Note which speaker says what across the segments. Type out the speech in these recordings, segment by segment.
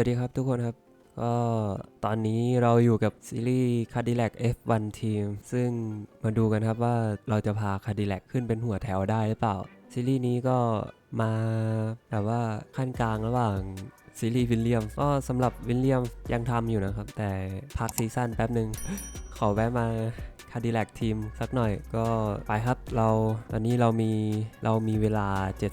Speaker 1: วัสดีครับทุกคนครับ ก็ตอนนี้เราอยู่กับซีรีส์ Cadillac F1 Team ซึ่งมาดูกันครับว่าเราจะพา Cadillac ขึ้นเป็นหัวแถวได้หรือเปล่า ซีรีส์นี้ก็มาแบบว่าขั้นกลางระหว่างซีรีส์วิลเลียมก็สำหรับวิลเลียมยังทำอยู่นะครับ แต่พักซีซั่นแป๊บหนึ่งขอแวะมา Cadillac ทีมสักหน่อยก็ไปครับเราตอนนี้เรามีเรามีเวลา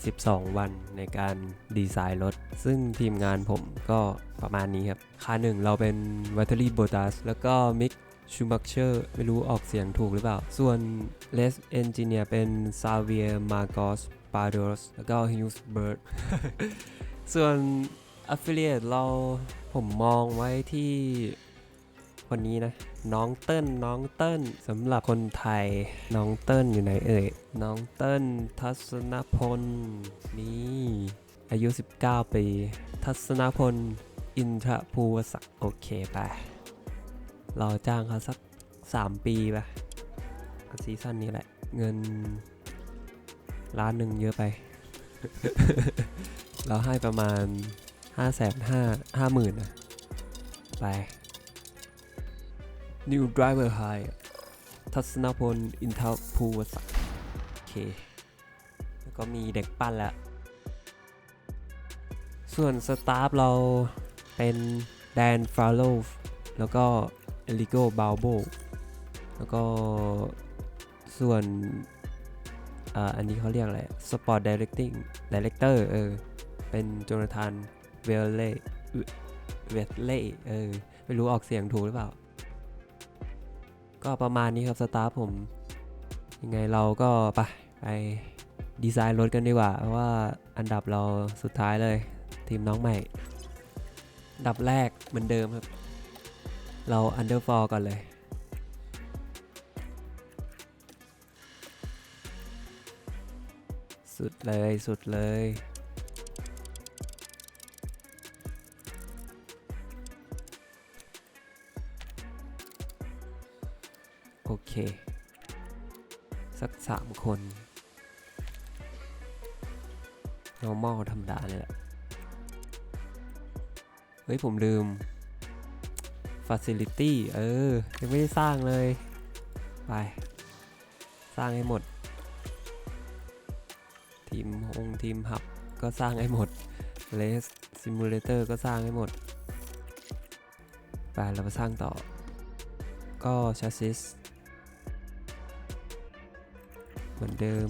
Speaker 1: 72 วันในการดีไซน์รถ ซึ่งทีมงานผมก็ประมาณนี้ครับคาหนึ่งเราเป็นวัตเทอรี่โบตัสแล้วก็มิกชูมักเชอร์ไม่รู้ออกเสียงถูกหรือเปล่า ส่วนเลสเอนจิเนียร์เป็นซาเวียร์มาโกสปาโดสแล้วก็ฮิวส์เบิร์ดส่วน Affiliate เราผมมองไว้ที่ คนนี้นะ น้องเติ้ลน้องเติ้ลสำหรับคนไทย น้องเติ้ลอยู่ไหนเอ่ย น้องเติ้ลทัศนพล นี่ อายุ 19 ปี ทัศนพล อินทรภูวศักดิ์โอเคไปเราจ้างเขาสัก 3 ปีไปซีซั่นนี้แหละ เงินล้านหนึ่งเยอะไป เราให้ประมาณ 5 5 0 0 0 5 0,000นะไป New Driver High ทัศนพล อินทภูวศักดิ์โอเค แล้วก็มีเด็กปั้นแล้วส่วนสตาฟเราเป็นแดนฟาโลแล้วก็เอลิโกบาโบแล้วก็ส่วนอ่าอันนี้เขาเรียกอะไร Sport Directing Director เออ เป็นโจนาธานเวลเล่เวลเล่เออ ไม่รู้ออกเสียงถูกหรือเปล่า ก็ประมาณนี้ครับสตาฟผม ยังไงเราก็ไปไปดีไซน์รถกันดีกว่า เพราะว่าอันดับเราสุดท้ายเลย ทีมน้องใหม่อันดับแรกเหมือนเดิมครับ เราอันเดอร์ฟอร์ก่อนเลย สุดเลยสุดเลย เค สักสามคน normal ธรรมดาเลยแหละ เฮ้ย ผมลืม facility เออ ยังไม่ได้สร้างเลย ไป สร้างให้หมด ทีมฮงทีมหับ ก็สร้างให้หมด Race Simulator ก็สร้างให้หมด ไป เราไปสร้างต่อ ก็ช a สซิส เหมือนเดิม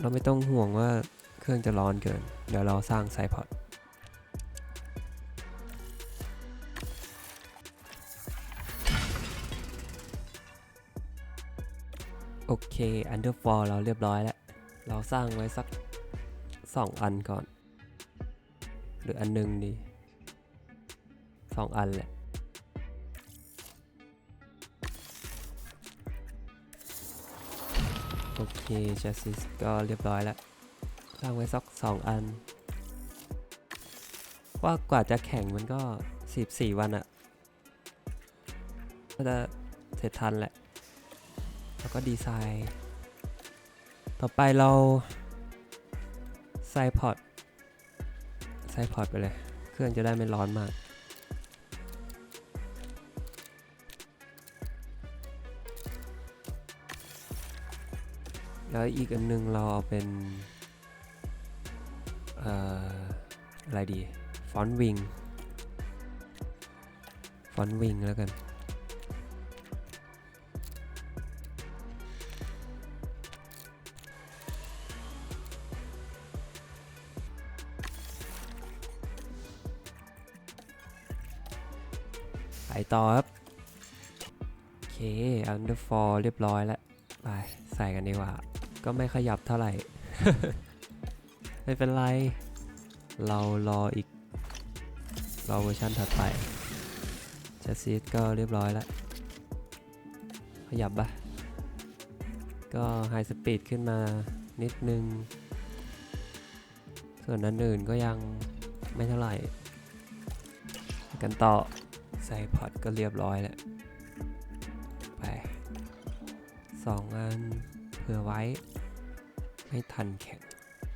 Speaker 1: เราไม่ต้องห่วงว่าเครื่องจะร้อนเกิน เดี๋ยวเราสร้างไซพอดโอเค Underfall เราเรียบร้อยแล้ว เราสร้างไว้สัก 2 อันก่อน หรืออันหนึงดีสองอันแหละโอเคช a สซิสก็เรียบร้อยแล้วสร้างไว้สักสองอัน ว่ากว่าจะแข่งมันก็14วันอะก็จะเสร็จทันแหละ แล้วก็ดีไซน์ ต่อไปเราใส่พอร์ต ใส่พอร์ตไปเลย เครื่องจะได้ไม่ร้อนมาก แล้วอีกอันหนึงเราเอาเป็นเอ่ออะไรดี ฟอนต์วิง ฟอนต์วิงแล้วกัน ต่อครับ โอเค underfall เรียบร้อยแล้ว ไป ใส่กันดีกว่า ก็ไม่ขยับเท่าไหร่ ไม่เป็นไร เรารออีก รอเวอร์ชันถัดไปชาซีก็เรียบร้อยแล้ว ขยับปะก็ไฮสปีดขึ้นมานิดนึง ส่วนนั้นอื่นก็ยังไม่เท่าไหร่ กันต่อ ใส่พอตก็เรียบร้อยแล้ว ไปสองอันเผื่อไว้ ไม่ทันแข่ง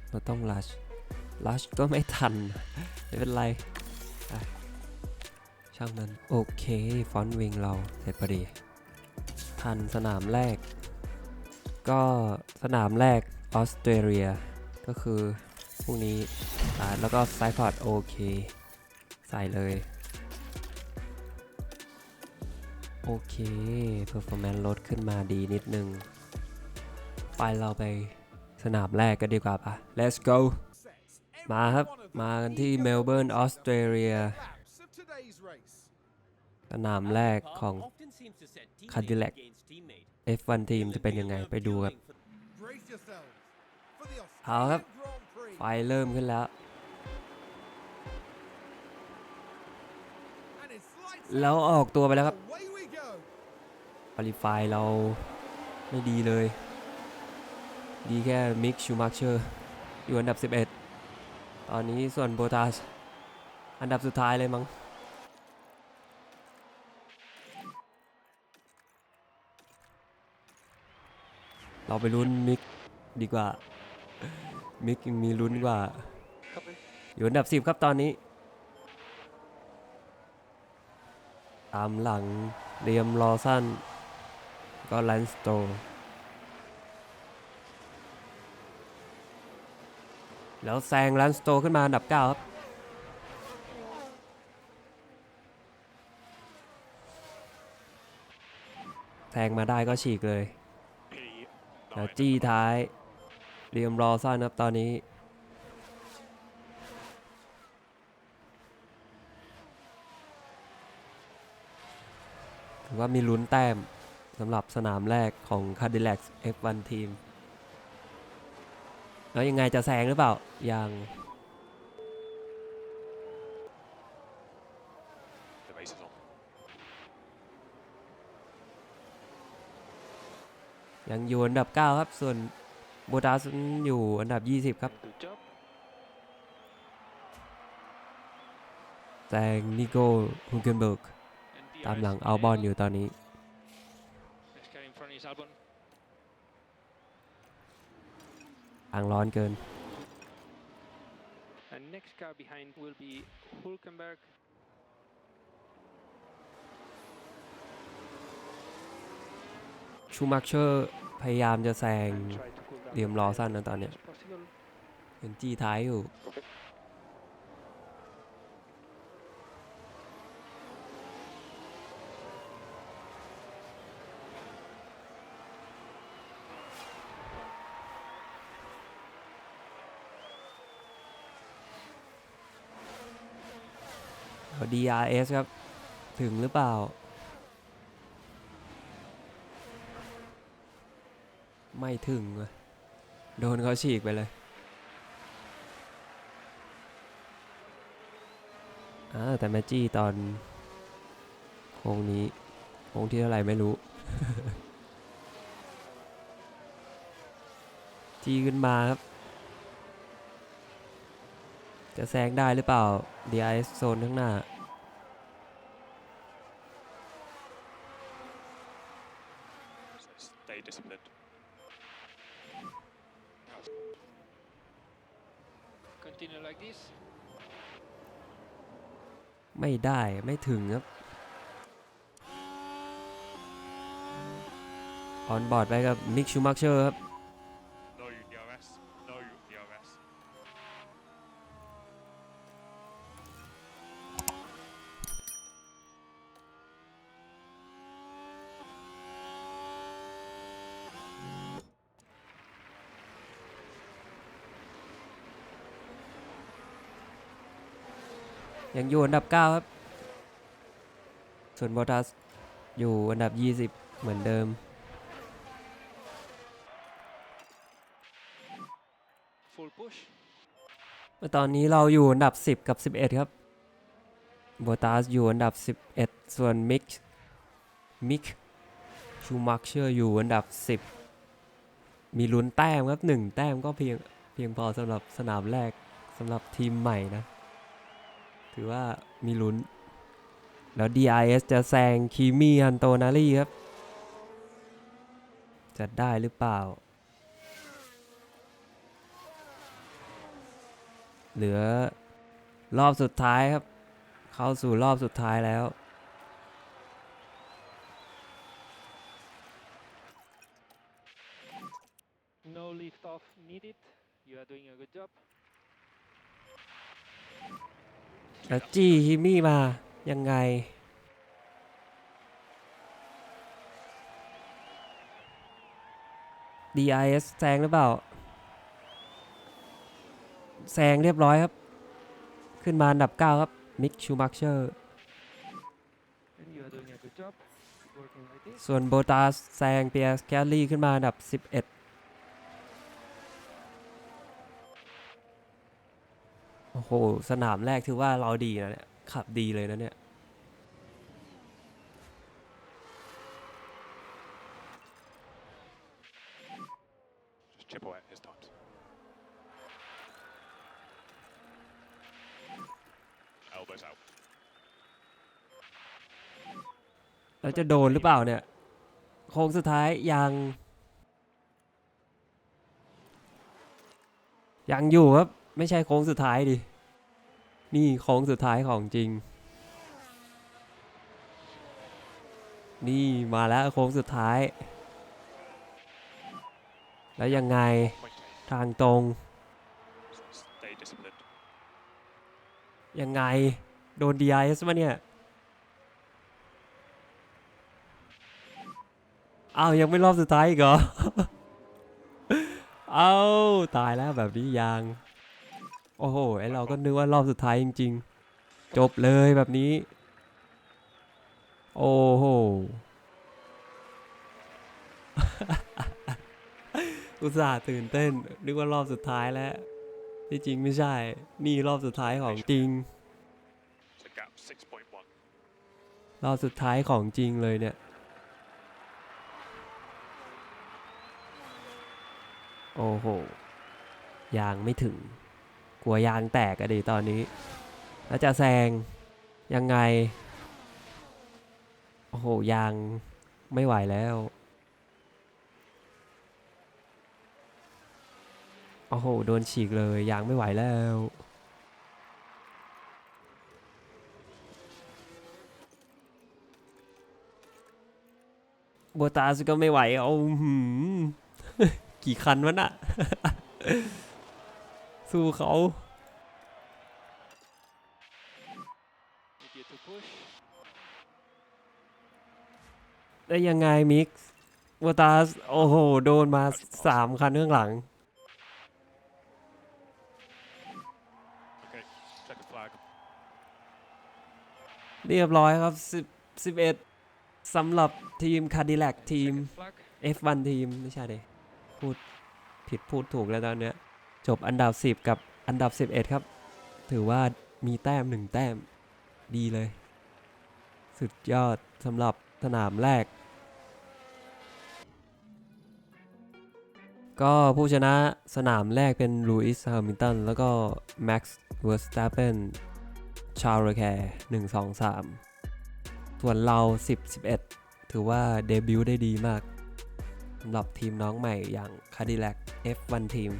Speaker 1: เราต้องลัชลัชก็ไม่ทัน ไม่เป็นไร ช่างมันโอเค ฟอนต์วิงเราเสร็จพอดี ทันสนามแรก ก็สนามแรกออสเตรเลีย ก็คือพวกนี้อ่าแล้วก็ไซพอดโอเค ใส่เลย โอเค performance ลดขึ้นมาดีนิดนึง ไปเราไปสนามแรกกันดีกว่าปะ let's go มาครับ มากันที่เมลเบิร์นออสเตรเลียสนามแรกของ Cadillac F1 ทีมจะเป็นยังไงไปดูครับเอาครับ ไฟเริ่มขึ้นแล้ว แล้วออกตัวไปแล้วครับ คอลิฟายเราไม่ดีเลย ดีแค่มิกชูมาร์เชอร์อยู่อันดับ 11 ตอนนี้ส่วนโบตาสอันดับสุดท้ายเลยมั้งเราไปลุ้นมิกดีกว่า มิกยังมีลุ้นกว่า อยู่อันดับ10ครับตอนนี้ ตามหลังเรียมลอสัน ก็แลนสโตแล้วแซงแลนสโตขึ้นมาอันดับ 9 ครับ แซงมาได้ก็ฉีกเลยแล้วจี้ท้ายเรียมรอซ่อนครับตอนนี้ถือว่ามีลุ้นแต้ม สำหรับสนามแรกของ Cadillac F1 ทีมแล้วยังไงจะแซงหรือเปล่า ยังยังอยู่อันดับ 9 ครับ ส่วนโบตัสอยู่อันดับ 20 ครับแซงนิโก้ฮุนเกนเบิร์กตามหลังอัลบอนอยู่ตอนนี้
Speaker 2: Next car in front is Albon.
Speaker 1: อ่างร้อนเกิน
Speaker 2: And next car behind will be Hulkenberg.
Speaker 1: ชูมักเชอร์พยายามจะแซง
Speaker 2: And try to cool down
Speaker 1: เรียม
Speaker 2: the
Speaker 1: รอ
Speaker 2: tires
Speaker 1: สั้น
Speaker 2: as
Speaker 1: นะตอนเนี้ย
Speaker 2: much as possible.
Speaker 1: เห็นจี้ท้ายอยู่ DRS ครับ ถึงหรือเปล่า ไม่ถึง โดนเขาฉีกไปเลยอ่าแต่แมจจี้ตอนโค้งนี้โค้งที่เท่าไหร่ไม่รู้ จี้ขึ้นมาครับ จะแซงได้หรือเปล่า DRS โซนข้างหน้า
Speaker 2: So stay disciplined. Continue like this.
Speaker 1: ไม่ได้ไม่ถึงครับ ออนบอร์ดไปกับมิกชูมักเชอร์ครับ
Speaker 2: No DRS. No DRS.
Speaker 1: ยังอยู่อันดับ 9 ครับ ส่วนบอตัสอยู่อันดับ 20 เหมือนเดิม
Speaker 2: Full push.
Speaker 1: ตอนนี้เราอยู่อันดับ 10 กับ 11 ครับบอตัสอยู่อันดับ 11 ส่วนมิก มิก ชูมักเชอร์อยู่อันดับ 10 มีลุ้นแต้มครับ 1 แต้มก็เพียงเพียงพอสำหรับสนามแรกสำหรับทีมใหม่นะ ถือว่ามีลุ้น แล้ว DRS จะแซงคีมีอันโตนารีครับ จะได้หรือเปล่า เหลือรอบสุดท้ายครับ เข้าสู่รอบสุดท้ายแล้ว แล้วจี้ฮิมี่มา ยังไง DIS แซงหรือเปล่า แซงเรียบร้อยครับ ขึ้นมาอันดับ 9 ครับ มิกชูมักเชอร์ ส่วนโบตาแซงเปียสแกลลี่ขึ้นมาอันดับ 11 โอ้โห สนามแรกถือว่าเราดีนะเนี่ย ขับดีเลยนะเนี่ย
Speaker 2: Just chip away at his times. Elbows out.
Speaker 1: แล้วจะโดนหรือเปล่าเนี่ย โค้งสุดท้ายยังยังอยู่ครับ ไม่ใช่โค้งสุดท้ายดิ นี่โค้งสุดท้ายของจริง นี่มาแล้วโค้งสุดท้าย แล้วยังไงทางตรง ยังไง โดน DIS มาเนี่ยอ้าวยังไม่รอบสุดท้ายอีกเหรอ เอาตายแล้วแบบนี้ยัง โอ้โห ไอเราก็นึกว่ารอบสุดท้ายจริง ๆ จบเลยแบบนี้ โอ้โห อุตส่าห์ตื่นเต้น นึกว่ารอบสุดท้ายแล้ว ที่จริงไม่ใช่ นี่รอบสุดท้ายของจริง
Speaker 2: So gap 6.1.
Speaker 1: รอบสุดท้ายของจริงเลยเนี่ย โอ้โห ยางไม่ถึงก ลัวยางแตกอะดิตอนนี้ แล้วจะแซงยังไง โอ้โห ยางไม่ไหวแล้ว โอ้โห โดนฉีกเลย ยางไม่ไหวแล้วโบตาสก็ไม่ไหวเอาหืมกี่คันวะน่ะ สู้เขา
Speaker 2: Need you to push.
Speaker 1: ได้ยังไงมิกซ์โบตาสโอ้โห โดนมาสามคันข้างหลัง
Speaker 2: Okay. Check the flag.
Speaker 1: เรียบร้อยครับ 10 11สำหรับทีมคาดิแลกทีม
Speaker 2: Second flag.
Speaker 1: F1 ทีม ไม่ใช่เลยพูดผิดพูดถูกแล้วตอนเนี้ย จบอันดับ 10 กับอันดับ 11 ครับ ถือว่ามีแต้มหนึ่งแต้มดีเลย สุดยอดสำหรับสนามแรก ก็ผู้ชนะสนามแรกเป็นลูอิสแฮมิลตันแล้วก็แม็กซ์เวอร์สต p เปนชาร์ลแคร์1 2 3ส่วนเรา 10 11 ถือว่าเดบิวต์ได้ดีมากสำหรับทีมน้องใหม่อย่าง Cadillac F1 ทีม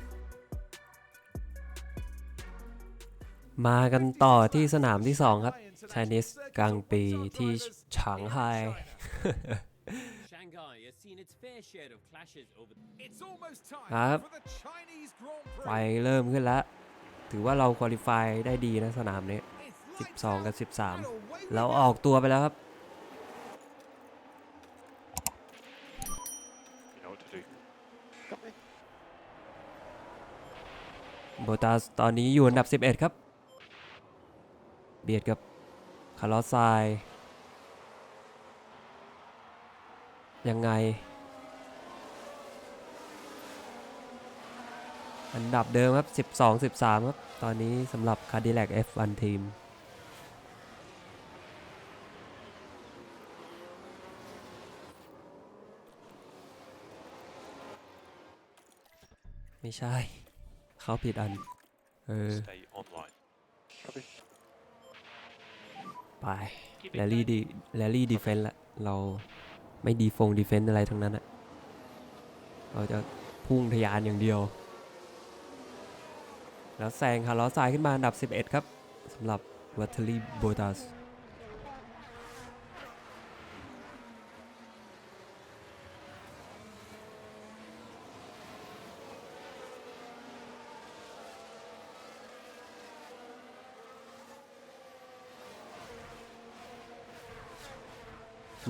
Speaker 1: มากันต่อที่สนามที่ 2 ครับ Chinese กลางปีที่ฉางไฮ
Speaker 3: Shanghai has seen its fair share of clashes over
Speaker 4: It's almost time
Speaker 1: ครับ
Speaker 4: for the Chinese Grand
Speaker 1: ไป
Speaker 4: Prix.
Speaker 1: เริ่มขึ้นแล้ว ถือว่าเราคุริฟายได้ดีนะสนามนี้
Speaker 4: It's lights
Speaker 1: 12 กับ
Speaker 4: out and
Speaker 1: 13
Speaker 4: away we
Speaker 1: แล้ว
Speaker 4: go.
Speaker 1: ออกตัวไปแล้วครับ
Speaker 2: You know what to do.
Speaker 1: โบตัสตอนนี้อยู่อันดับ 11 ครับ เบียดกับคาร์ลอสไซยังไง อันดับเดิมครับ 12 13 ครับ ตอนนี้สำหรับ Cadillac F1 ทีมไม่ใช่ เขาผิดอัน เออ
Speaker 2: Stay online.
Speaker 1: ไป
Speaker 2: Keep
Speaker 1: แร
Speaker 2: it
Speaker 1: ลลี่
Speaker 2: tight.
Speaker 1: ดีแรลลี่ดีเฟนต์ละเราไม่ดีฟงดีเฟนต์อะไรทั้งนั้นอะเราจะพุ่งทะยานอย่างเดียว แล้วแซงคาร์ลอสไซน์ขึ้นมาอันดับ 11 ครับสำหรับวัตเทอรี่โบตัส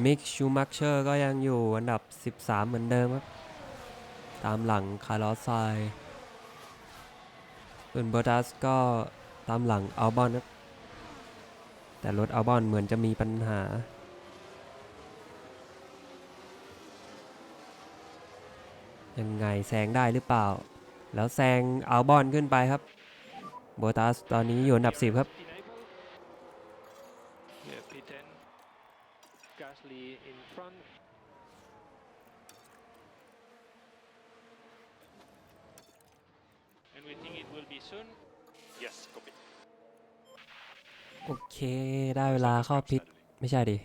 Speaker 1: มิกชูมักเชอร์ก็ยังอยู่อันดับ 13 เหมือนเดิมครับ ตามหลังคาร์ลอสไซน์ส่วนเบอร์ตัสก็ตามหลังอัลบอนครับ แต่รถอัลบอนเหมือนจะมีปัญหายังไงแซงได้หรือเปล่า แล้วแซงอัลบอนขึ้นไปครับ โบตัสตอนนี้อยู่อันดับ 10 ครับ
Speaker 2: Enable. Yeah, P10. Gasly in front. And we think it will be soon.
Speaker 5: Yes, copy.
Speaker 1: โอเค ได้ เข้าพิทไม่ใช่ดิ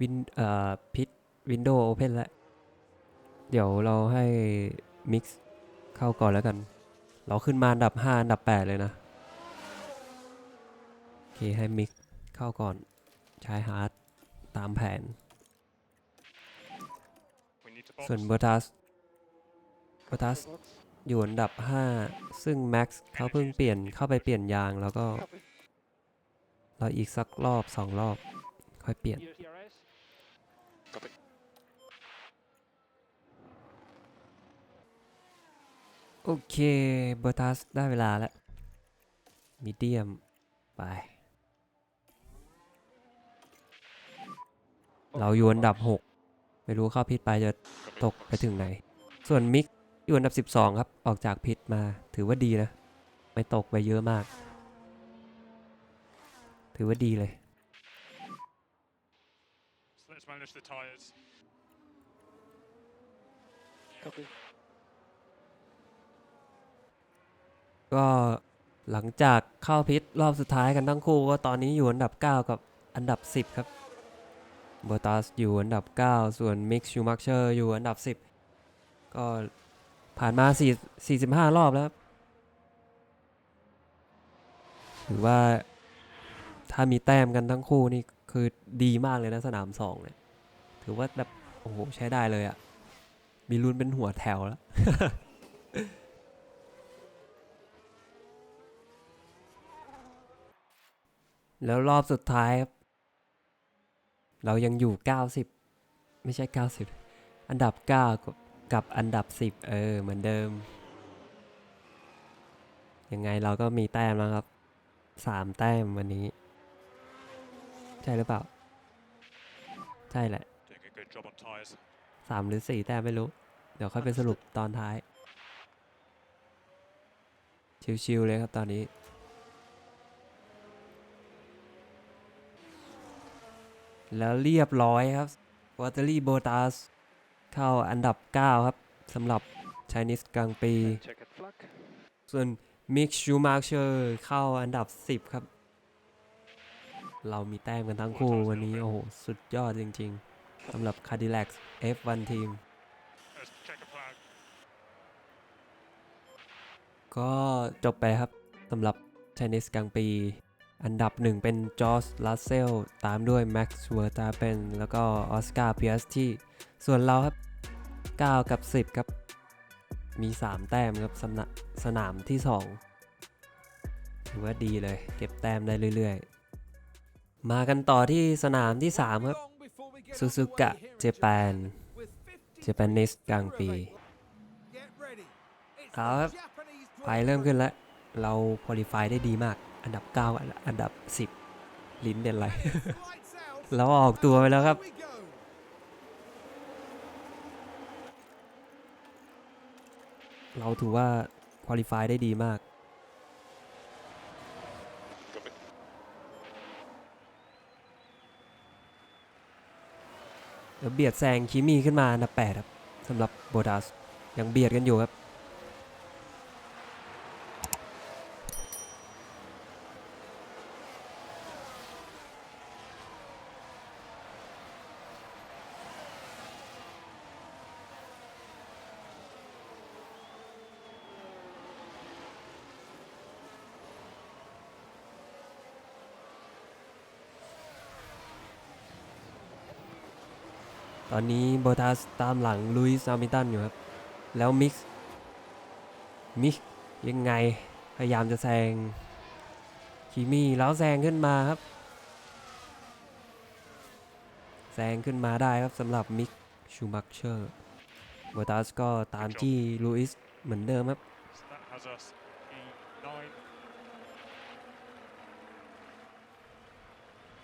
Speaker 1: วินเอ่อพิทวินโดว์โอเพนแล้ว เดี๋ยวเราให้มิกซ์เข้าก่อนแล้วกัน เราขึ้นมาอันดับ 5 อันดับ 8 เลยนะ โอเค ให้มิกซ์เข้าก่อน ใช้ฮาร์ดตามแผน ส่วนเบอร์ตัสเบอร์ตัสอยู่อันดับ 5 ซึ่งแม็กซ์เขาเพิ่งเปลี่ยนเข้าไปเปลี่ยนยางแล้วก็ เราอีกสักรอบ2รอบ ค่อยเปลี่ยน
Speaker 2: Here, DRS.
Speaker 5: Copy.
Speaker 1: โอเคเบอร์ตัสได้เวลาแล้วมีเดียม ไป เราอยู่อันดับ 6 ไม่รู้เข้าพิษไปจะตกไปถึงไหน ส่วนมิกอยู่อันดับ 12 ครับ ออกจากพิษมาถือว่าดีนะ ไม่ตกไปเยอะมาก ถือว่าดีเลย
Speaker 5: So let's manage the tyres.
Speaker 2: Copy.
Speaker 1: ก็หลังจากเข้าพิษรอบสุดท้ายกันทั้งคู่ก็ตอนนี้อยู่อันดับ 9 กับอันดับ 10 ครับเบอร์ตัสอยู่อันดับ 9 ส่วนมิกชูมักเชอร์อยู่อันดับ 10 ก็ผ่านมา4 45 รอบแล้วครับถือว่า ถ้ามีแต้มกันทั้งคู่นี่คือดีมากเลยนะสนาม2เนี่ยถือว่าแบบโอ้โหใช้ได้เลยอะ่ะมีลุ้นเป็นหัวแถวแล้วแล้วรอบสุดท้ายครับ เรายังอยู่ 90 ไม่ใช่ 90 อันดับ 9 กับกับอันดับ 10 เออ เหมือนเดิม ยังไงเราก็มีแต้มแล้วครับ 3 แต้มวันนี้ ใช่หรือเปล่า ใช่แหละ
Speaker 5: Doing a good job on tyres.
Speaker 1: 3หรือ4แต้มไม่รู้ เดี๋ยวค่อยไปสรุปตอนท้าย ชิวๆเลยครับตอนนี้แล้วเรียบร้อยครับวอเตอรี่โบตัสเข้าอันดับ 9 ครับสำหรับ Chinese กลางปี ส่วนมิกชูมาร์เชอร์เข้าอันดับ 10 ครับ เรามีแต้มกันทั้งคู่วันนี้ โอ้โห สุดยอดจริงๆสำหรับ Cadillac F1 ทีม
Speaker 5: Let's check a flag.
Speaker 1: ก็จบไปครับสำหรับ Chinese กลางปี อันดับหนึ่งเป็นจอร์ r ลัสเซลตามด้วย Max v e r s t a p p e n แล้วก็ออสการ์เพียสที่ ส่วนเราครับ 9 กับ 10 ครับ มี 3 แต้มครับสำนักสนามที่ 2 ถือว่าดีเลย เก็บแต้มได้เรื่อยๆ มากันต่อที่สนามที่ 3 ครับ
Speaker 4: ซูซูกะ
Speaker 1: เจ
Speaker 4: แป
Speaker 1: น
Speaker 4: เจ
Speaker 1: แปนนิสกลางปี
Speaker 4: เอา
Speaker 1: ครับไฟเริ่มขึ้นแล้ว เราพอลิฟายได้ดีมาก อันดับ 9 อันดับ 10 ลิ้นเป็นไรเราออกตัวไปแล้วครับเราถือว่าคุริฟายได้ดีมาก
Speaker 5: Copy.
Speaker 1: แล้ว เบียดแซงคิมี่ขึ้นมาอันดับ8ครับสำหรับโบดัสยังเบียดกันอยู่ครับ ต อนนี้โบทัสตามหลังลุยส์อามิตันอยู่ครับ แล้วมิกซ์มิกซ์ยังไงพยายามจะแซงคีมี่แล้วแซงขึ้นมาครับ แซงขึ้นมาได้ครับสำหรับมิกชูมักเชอร์โบทัสก็ตามจี้ลุยส์เหมือนเดิมครับ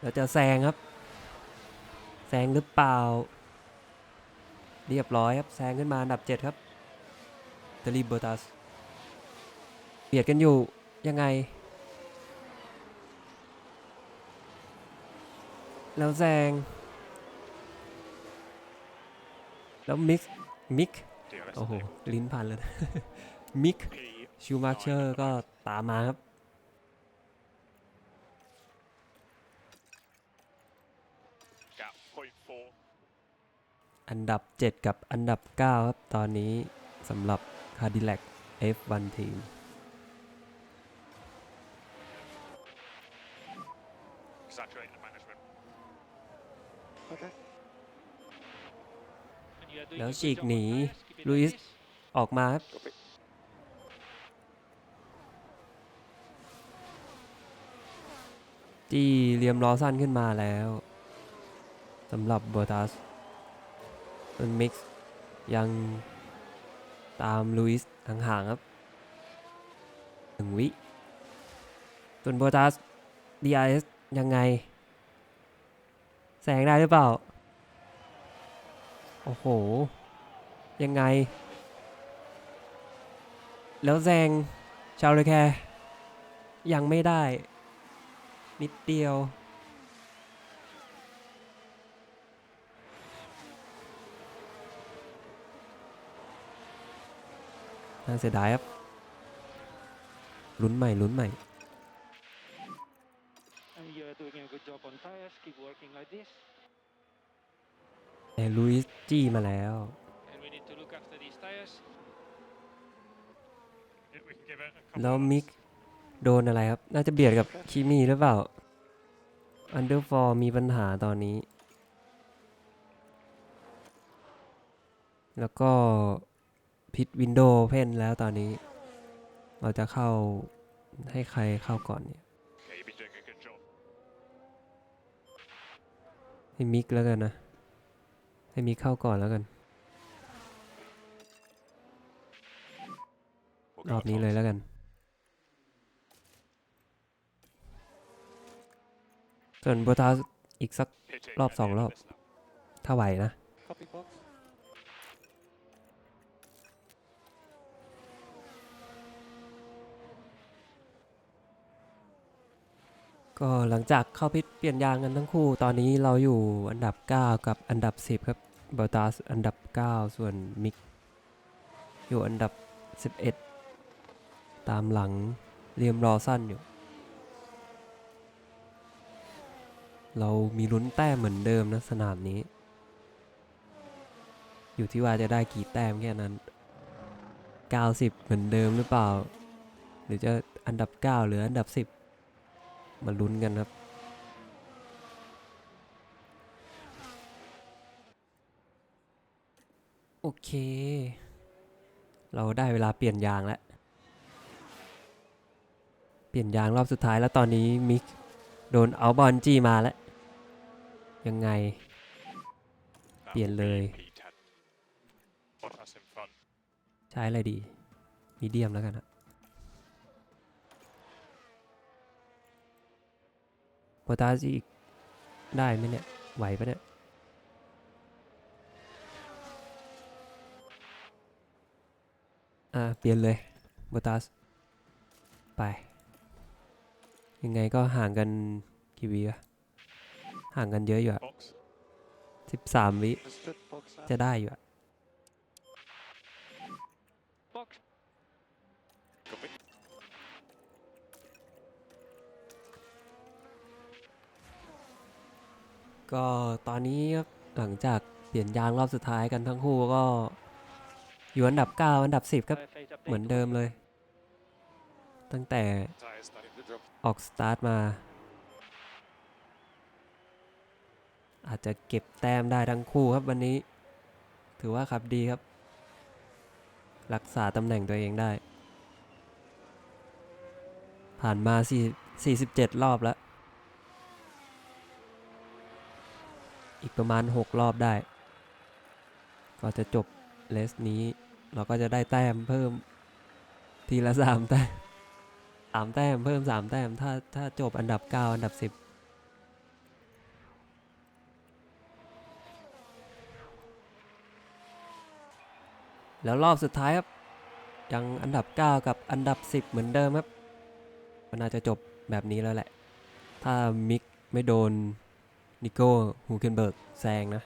Speaker 1: แล้วจะแซงครับ แซงหรือเปล่า เรียบร้อยครับ แซงขึ้นมาอันดับ 7 ครับเดลีโบตัสเบียดกันอยู่ยังไง แล้วแซงแล้วมิกมิก
Speaker 5: DRS
Speaker 1: โอ้โห
Speaker 5: name.
Speaker 1: ลิ้นพันเลยนะมิก
Speaker 5: P
Speaker 1: ชูมาเชอร์ก็ตามมาครับ อันดับ 7 กับอันดับ 9 ครับ ตอนนี้สำหรับ Cadillac F1 ทีม
Speaker 5: Saturate the management.
Speaker 2: Okay.
Speaker 3: And you are doing
Speaker 1: แล้ว
Speaker 3: a good
Speaker 1: ฉีก
Speaker 3: job on
Speaker 1: หนี
Speaker 3: tires, keep it
Speaker 1: ลุ
Speaker 3: like
Speaker 1: ยส์
Speaker 3: this.
Speaker 1: ออกมาครับจี้เลียมล้อสั้นขึ้นมาแล้วสำหรับเบอร์ตัส ส่วนมิกซ์ยังตามลุยส์ห่างๆครับหนึ่งวิ ส่วนเบอร์ตัส DRS ยังไง แสงได้หรือเปล่า โอ้โห ยังไง แล้วแซงชาวเลแคยังไม่ได้ นิดเดียว น่าเสียดายครับลุ้นใหม่ลุ้นใหม่
Speaker 2: And you are doing a good job on tires. Keep working like this.
Speaker 1: แต่ลุยส์จี้มาแล้ว
Speaker 3: And we need to look after these tires.
Speaker 5: Yeah, we can give it a couple
Speaker 1: แล้ว
Speaker 5: of
Speaker 1: มิก
Speaker 5: laps.
Speaker 1: โดนอะไรครับ น่าจะเบียดกับคิมี่หรือเปล่า อันเดอร์ฟอร์มีปัญหาตอนนี้ แล้วก็ พิดวินโดว์เพนแล้วตอนนี้ เราจะเข้าให้ใครเข้าก่อนเนี่ย
Speaker 5: Okay, you've been doing a good job.
Speaker 1: ให้มิกแล้วกันนะ ให้มิกเข้าก่อนแล้วกัน
Speaker 5: We'll
Speaker 1: ร
Speaker 5: go
Speaker 1: อบนี้
Speaker 5: top.
Speaker 1: เลยแล้วกันส่วนโบทาสอีกสัก
Speaker 5: Pitting
Speaker 1: รอบ
Speaker 5: at
Speaker 1: สอง
Speaker 5: the end
Speaker 1: ร
Speaker 5: of
Speaker 1: อบ
Speaker 5: this lap.
Speaker 1: ถ้าไหวนะ ก็หลังจากเข้าพิษเปลี่ยนยางกันทั้งคู่ ตอนนี้เราอยู่อันดับ 9 กับอันดับ 10 ครับเบอตาสอันดับ 9 ส่วนมิก อยู่อันดับ 11 ตามหลังเรียมรอสั้นอยู่ เรามีลุ้นแต้มเหมือนเดิมนะสนามนี้ อยู่ที่ว่าจะได้กี่แต้มแค่นั้น 90 เหมือนเดิมหรือเปล่า หรือจะอันดับ 9 หรืออันดับ 10 มาลุ้นกันครับ โอเค เราได้เวลาเปลี่ยนยางแล้ว เปลี่ยนยางรอบสุดท้ายแล้วตอนนี้มิกโดนเอาบอลจี้มาแล้ว ยังไง
Speaker 5: That
Speaker 1: Bien
Speaker 5: will
Speaker 1: lời.
Speaker 5: be P10. Bottas in front.
Speaker 1: ใช้อะไรดี มีเดียมแล้วกันอะโพตาสอีก ได้ไหมเนี่ย ไหวปะเนี่ย อ่า เปลี่ยนเลยโบตัส ไป ยังไงก็ห่างกันกี่วิอะห่างกันเยอะอยู่อะ
Speaker 5: Box.
Speaker 1: สิบสามวิ
Speaker 2: Understood. Box. out.
Speaker 1: จะได้อยู่อะ
Speaker 2: Box.
Speaker 5: Copy.
Speaker 1: ก็ตอนนี้ครับหลังจากเปลี่ยนยางรอบสุดท้ายกันทั้งคู่ก็ อยู่อันดับ 9 อันดับ 10ครับ
Speaker 2: Five, eight, update.
Speaker 1: เหมือนเดิมเลย ตั้งแต่
Speaker 5: Tyres starting to drop.
Speaker 1: ออกสตาร์ทมา อาจจะเก็บแต้มได้ทั้งคู่ครับวันนี้ ถือว่าขับดีครับ รักษาตำแหน่งตัวเองได้ ผ่านมา4 47รอบแล้ว อีกประมาณ 6 รอบได้ ก็จะจบเลสนี้ เราก็จะได้แต้มเพิ่มทีละ3แต้มสามแต้มเพิ่ม 3 แต้มถ้าถ้าจบอันดับ 9 อันดับ 10แล้วรอบสุดท้ายครับ ยังอันดับ 9 กับอันดับ 10 เหมือนเดิมครับมันน่าจะจบแบบนี้แล้วแหละ ถ้ามิกไม่โดน นิโก้ฮูเกนเบิร์กแซงนะ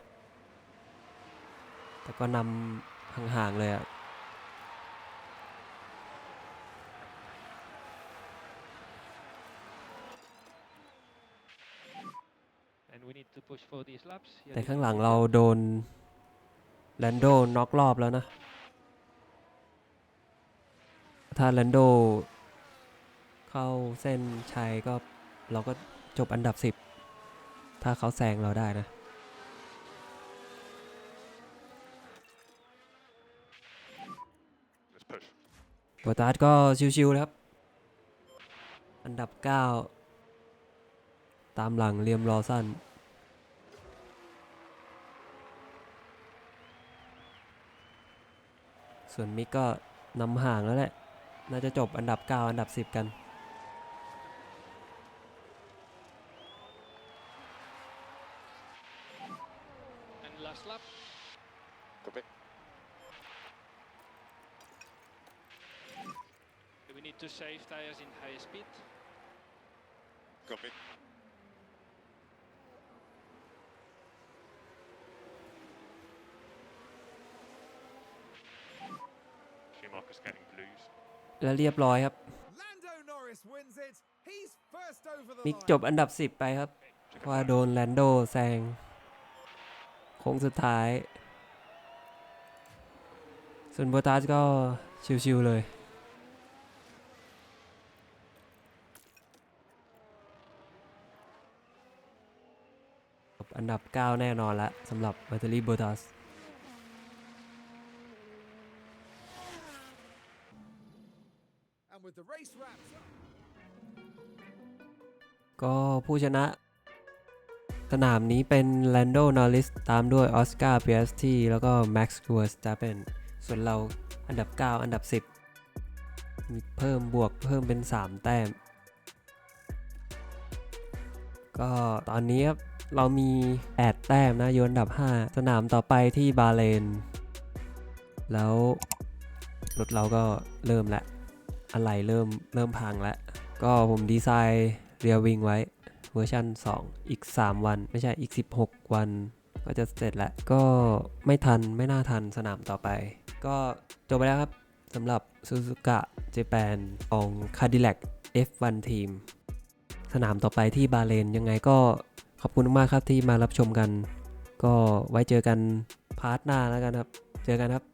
Speaker 1: แต่ก็นำห่างๆเลยอะ
Speaker 2: And we need to push for these laps.
Speaker 1: แต่ข้างหลังเราโดนแลนโดน็อกรอบแล้วนะ ถ้าแลนโดเข้าเส้นชัยก็เราก็จบอันดับ 10 ถ้าเขาแซงเราได้นะ
Speaker 5: Let's push.
Speaker 1: โบตัสก็ชิวๆนะครับ อันดับ 9 ตามหลังเลียมรอสันส่วนมิกก็นำห่างแล้วแหละ น่าจะจบอันดับ 9 อันดับ 10 กัน
Speaker 5: Copy.
Speaker 3: Do we need to save tires in high speed?
Speaker 5: Copy. Schumacher's getting blues.
Speaker 1: และเรียบร้อยครับ
Speaker 4: Lando Norris wins it. He's first over the
Speaker 1: มิก
Speaker 4: line.
Speaker 1: จบอันดับ 10 ไปครับ
Speaker 5: Took
Speaker 1: เพ
Speaker 5: a
Speaker 1: ราะว่า
Speaker 5: flag.
Speaker 1: โดนแลนโดแซงโค้งสุดท้าย ส่วนโบตัสก็ชิวๆเลยอันดับ 9 แน่นอนละสำหรับแบตเตอรี่โบตัสก็ผู้ชนะ สนามนี้เป็นแลนโดนอริสตามด้วยออสการ์เปียสตีแล้วก็แม็กซ์กัวสตาเปน ส่วนเราอันดับ 9 อันดับ 10 มีเพิ่มบวกเพิ่มเป็น 3 แต้ม ก็ตอนนี้ครับเรามี8แต้มนะอยอันดับ 5 สนามต่อไปที่บาเลน แล้วรถเราก็เริ่มละอะไรเริ่มเริ่มพังแล้ว ก็ผมดีไซน์เรียวิงไว้เวอร์ชัน2 อีก 3 วัน ไม่ใช่อีก 16 วัน ก็จะเสร็จแล้ว ก็ไม่ทันไม่น่าทันสนามต่อไป ก็จบไปแล้วครับสำหรับ Suzuka Japan ของ Cadillac F1 Team สนามต่อไปที่บาเลนยังไงก็ขอบคุณมากครับที่มารับชมกัน ก็ไว้เจอกันพาร์ทหน้าแล้วกันครับ เจอกันครับ